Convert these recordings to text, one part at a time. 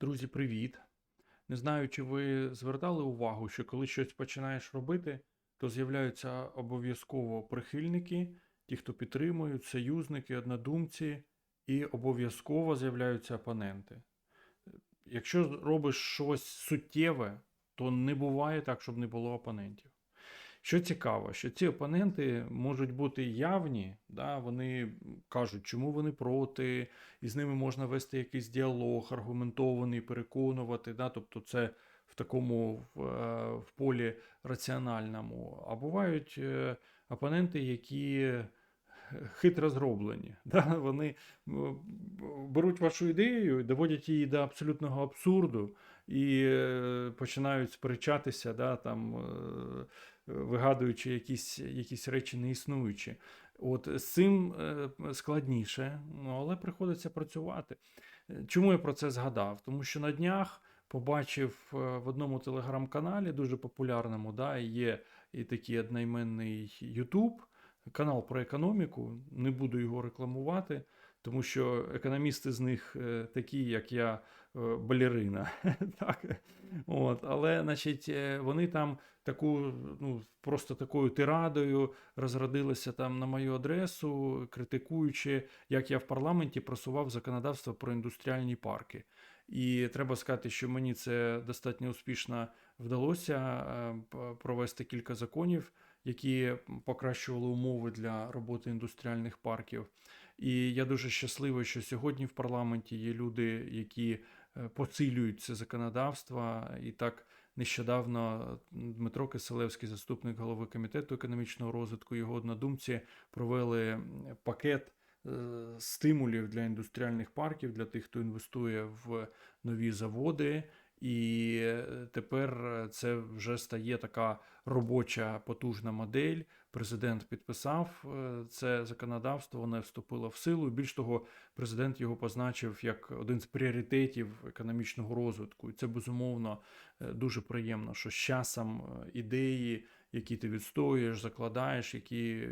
Друзі, привіт! Не знаю, чи ви звертали увагу, що коли щось починаєш робити, то з'являються обов'язково прихильники, ті, хто підтримують, союзники, однодумці, і обов'язково з'являються опоненти. Якщо робиш щось суттєве, то не буває так, щоб не було опонентів. Що цікаво, що ці опоненти можуть бути явні, да, вони кажуть, чому вони проти, і з ними можна вести якийсь діалог, аргументований, переконувати. Да, тобто це в такому в, е, в полі раціональному. А бувають е, опоненти, які хитро зроблені. Да? Вони беруть вашу ідею, доводять її до абсолютного абсурду і е, починають сперечатися, да, там, е, вигадуючи якісь, якісь речі неіснуючі. От з цим е, складніше, ну, але приходиться працювати. Е, Чому я про це згадав? Тому що на днях побачив е, в одному телеграм-каналі, дуже популярному, да, є і такий одноіменний Ютуб, канал про економіку. Не буду його рекламувати, тому що економісти з них е, такі, як я, е, балерина. так. От, але, значить, е, вони там таку, ну, просто такою тирадою розродилися там на мою адресу, критикуючи, як я в парламенті просував законодавство про індустріальні парки. І треба сказати, що мені це достатньо успішно вдалося провести кілька законів, які покращували умови для роботи індустріальних парків. І я дуже щасливий, що сьогодні в парламенті є люди, які е, посилюють це законодавство. І так нещодавно Дмитро Киселевський, заступник голови комітету економічного розвитку, його однодумці провели пакет е, стимулів для індустріальних парків, для тих, хто інвестує в нові заводи. І е, тепер це вже стає така робоча потужна модель. Президент підписав е, це законодавство, воно вступило в силу. Більш того, президент його позначив як один з пріоритетів економічного розвитку. І це безумовно е, дуже приємно, що з часом е, ідеї, які ти відстоюєш, закладаєш, які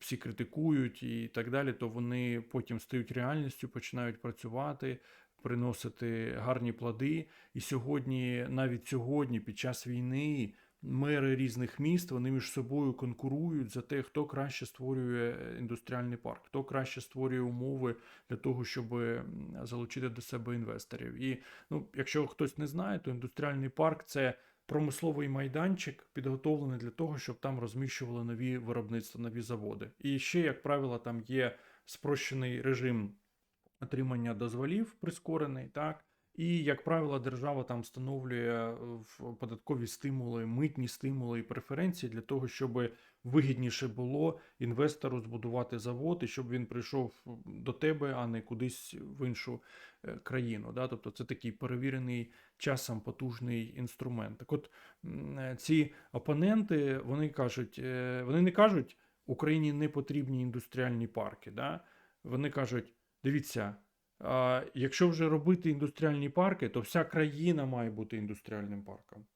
всі критикують і так далі, то вони потім стають реальністю, починають працювати. Приносити гарні плоди, і сьогодні, навіть сьогодні, під час війни, мери різних міст вони між собою конкурують за те, хто краще створює індустріальний парк, хто краще створює умови для того, щоб залучити до себе інвесторів. І ну, якщо хтось не знає, то індустріальний парк це промисловий майданчик, підготовлений для того, щоб там розміщували нові виробництва, нові заводи. І ще, як правило, там є спрощений режим отримання дозволів прискорений, так. І, як правило, держава там встановлює е, податкові стимули, митні стимули і преференції для того, щоб вигідніше було інвестору збудувати завод, і щоб він прийшов до тебе, а не кудись в іншу е, країну. Да? Тобто це такий перевірений часом потужний інструмент. Так от е, ці опоненти вони кажуть, вони не кажуть, Україні не потрібні індустріальні парки. Да? Вони кажуть, дивіться. Якщо вже робити індустріальні парки, то вся країна має бути індустріальним парком.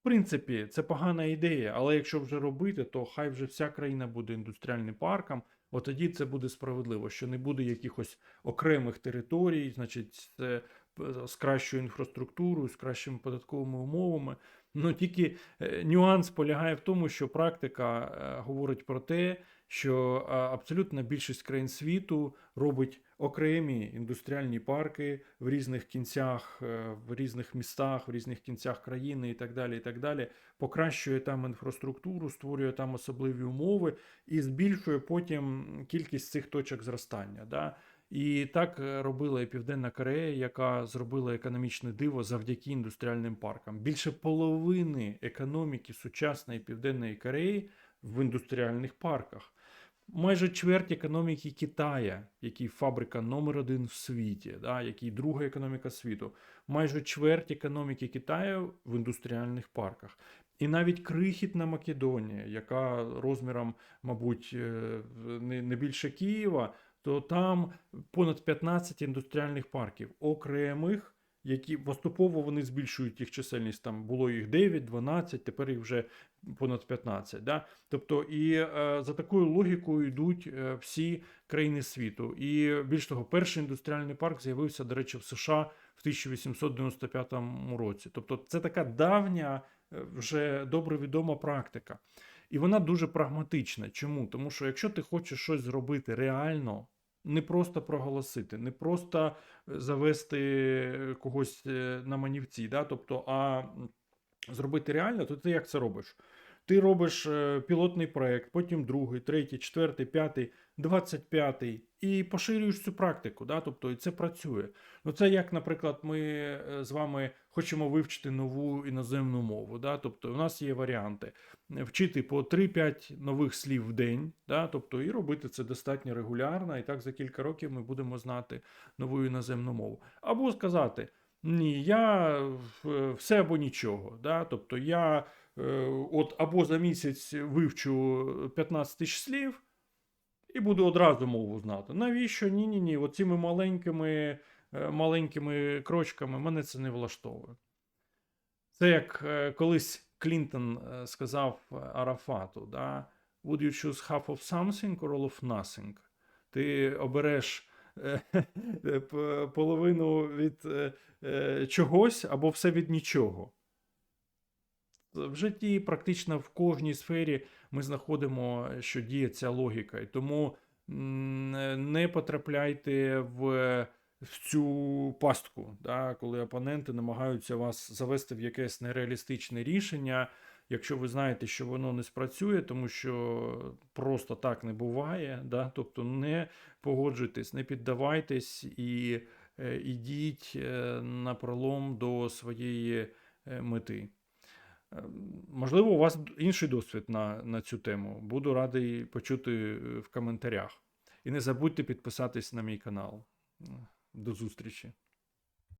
В принципі, це погана ідея, але якщо вже робити, то хай вже вся країна буде індустріальним парком. От тоді це буде справедливо, що не буде якихось окремих територій, значить, це е, з кращою інфраструктурою, з кращими податковими умовами. Ну тільки е, нюанс полягає в тому, що практика е, говорить про те, що абсолютна більшість країн світу робить окремі індустріальні парки в різних кінцях, е, в різних містах, в різних кінцях країни і так далі. і так далі, Покращує там інфраструктуру, створює там особливі умови і збільшує потім кількість цих точок зростання. Да? І так е, робила і Південна Корея, яка зробила економічне диво завдяки індустріальним паркам. Більше половини економіки сучасної Південної Кореї в індустріальних парках. Майже чверть економіки Китая, який фабрика номер один в світі, да, який друга економіка світу. Майже чверть економіки Китаю в індустріальних парках. І навіть крихітна Македонія, яка розміром, мабуть, е, не, більше Києва, то там понад 15 індустріальних парків, окремих які поступово вони збільшують їх чисельність. Там було їх 9, 12, тепер їх вже понад 15. Да? Тобто, і е, за такою логікою йдуть е, всі країни світу. І більш того, перший індустріальний парк з'явився, до речі, в США в 1895 році. Тобто, це така давня, е, вже добре відома практика. І вона дуже прагматична. Чому? Тому що якщо ти хочеш щось зробити реально, не просто проголосити, не просто е, завести когось е, на манівці, да? тобто, а зробити реально, то ти як це робиш? Ти робиш е, пілотний проект, потім другий, третій, четвертий, п'ятий, двадцять п'ятий, і поширюєш цю практику, да? тобто і це працює. Ну це як, наприклад, ми е, з вами хочемо вивчити нову іноземну мову. Да? Тобто у нас є варіанти вчити по 3-5 нових слів в день, да? тобто і робити це достатньо регулярно, і так за кілька років ми будемо знати нову іноземну мову. Або сказати. Ні, я е, все або нічого. Да? Тобто я от або за місяць вивчу 15 тисяч слів і буду одразу мову знати. Навіщо? Ні, ні. Оціми маленькими, е, маленькими крочками мене це не влаштовує. Це як е, колись Клінтон е, сказав е, Арафату: да? Would you choose half of something or all of nothing? Ти обереш е, е, половину від е, е, чогось або все від нічого. В житті практично в кожній сфері ми знаходимо, що діє ця логіка. І тому не потрапляйте в, в цю пастку, да, коли опоненти намагаються вас завести в якесь нереалістичне рішення. Якщо ви знаєте, що воно не спрацює, тому що просто так не буває, да? тобто не погоджуйтесь, не піддавайтесь і е, ідіть е, на пролом до своєї е, мети. Е, Можливо, у вас інший досвід на, на цю тему. Буду радий почути е, в коментарях. І не забудьте підписатись на мій канал. До зустрічі!